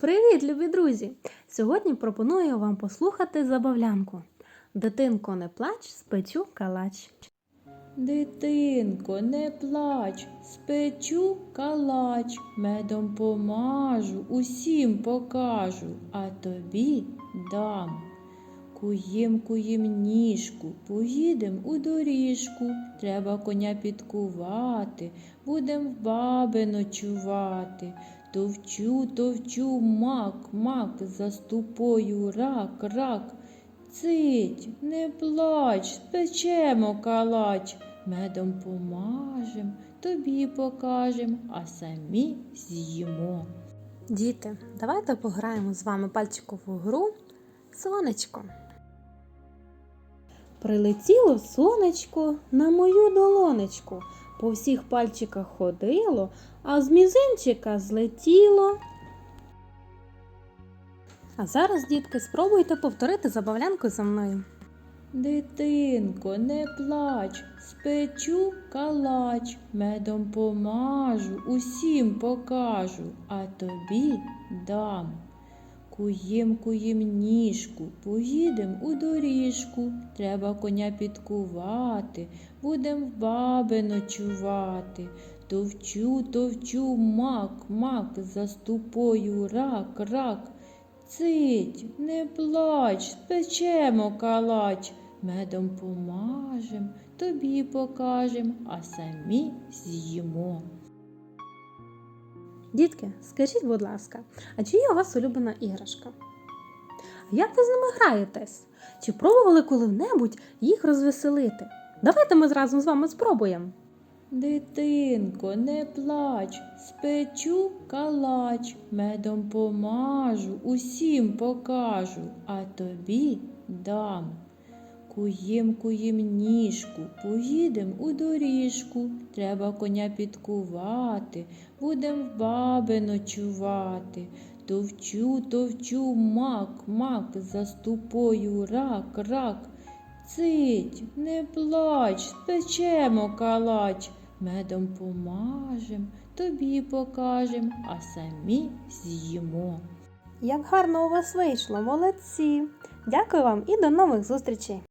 Привіт, любі друзі! Сьогодні пропоную вам послухати забавлянку. Дитинко, не плач, спечу калач. Дитинко, не плач, спечу калач, медом помажу, усім покажу, а тобі дам. Куєм, куєм ніжку, поїдем у доріжку, треба коня підкувати, будем в баби ночувати. Товчу, товчу, мак, мак, за ступою рак, рак. Цить, не плач, спечемо калач, медом помажем, тобі покажем, а самі з'їмо. Діти, давайте пограємо з вами пальчикову гру Сонечко. Прилетіло сонечко на мою долонечку. По всіх пальчиках ходило, а з мізинчика злетіло. А зараз, дітки, спробуйте повторити забавлянку за мною. Дитинко, не плач, спечу калач, медом помажу, усім покажу, а тобі дам. Куєм, куєм ніжку, поїдем у доріжку, треба коня підкувати, будем в баби ночувати. Товчу, товчу, мак, мак, за ступою рак, рак. Цить, не плач, спечемо калач, медом помажем, тобі покажем, а самі з'їмо. Дітки, скажіть, будь ласка, а чи є у вас улюблена іграшка? Як ви з ними граєтесь? Чи пробували коли-небудь їх розвеселити? Давайте ми разом з вами спробуємо. Дитинко, не плач, спечу калач, медом помажу, усім покажу, а тобі дам. Куєм, куєм ніжку, поїдем у доріжку, треба коня підкувати, будем в баби ночувати. Товчу, товчу, мак, мак, за ступою рак, рак. Цить, не плач, спечемо калач, медом помажем, тобі покажем, а самі з'їмо. Як гарно у вас вийшло, молодці! Дякую вам і до нових зустрічей!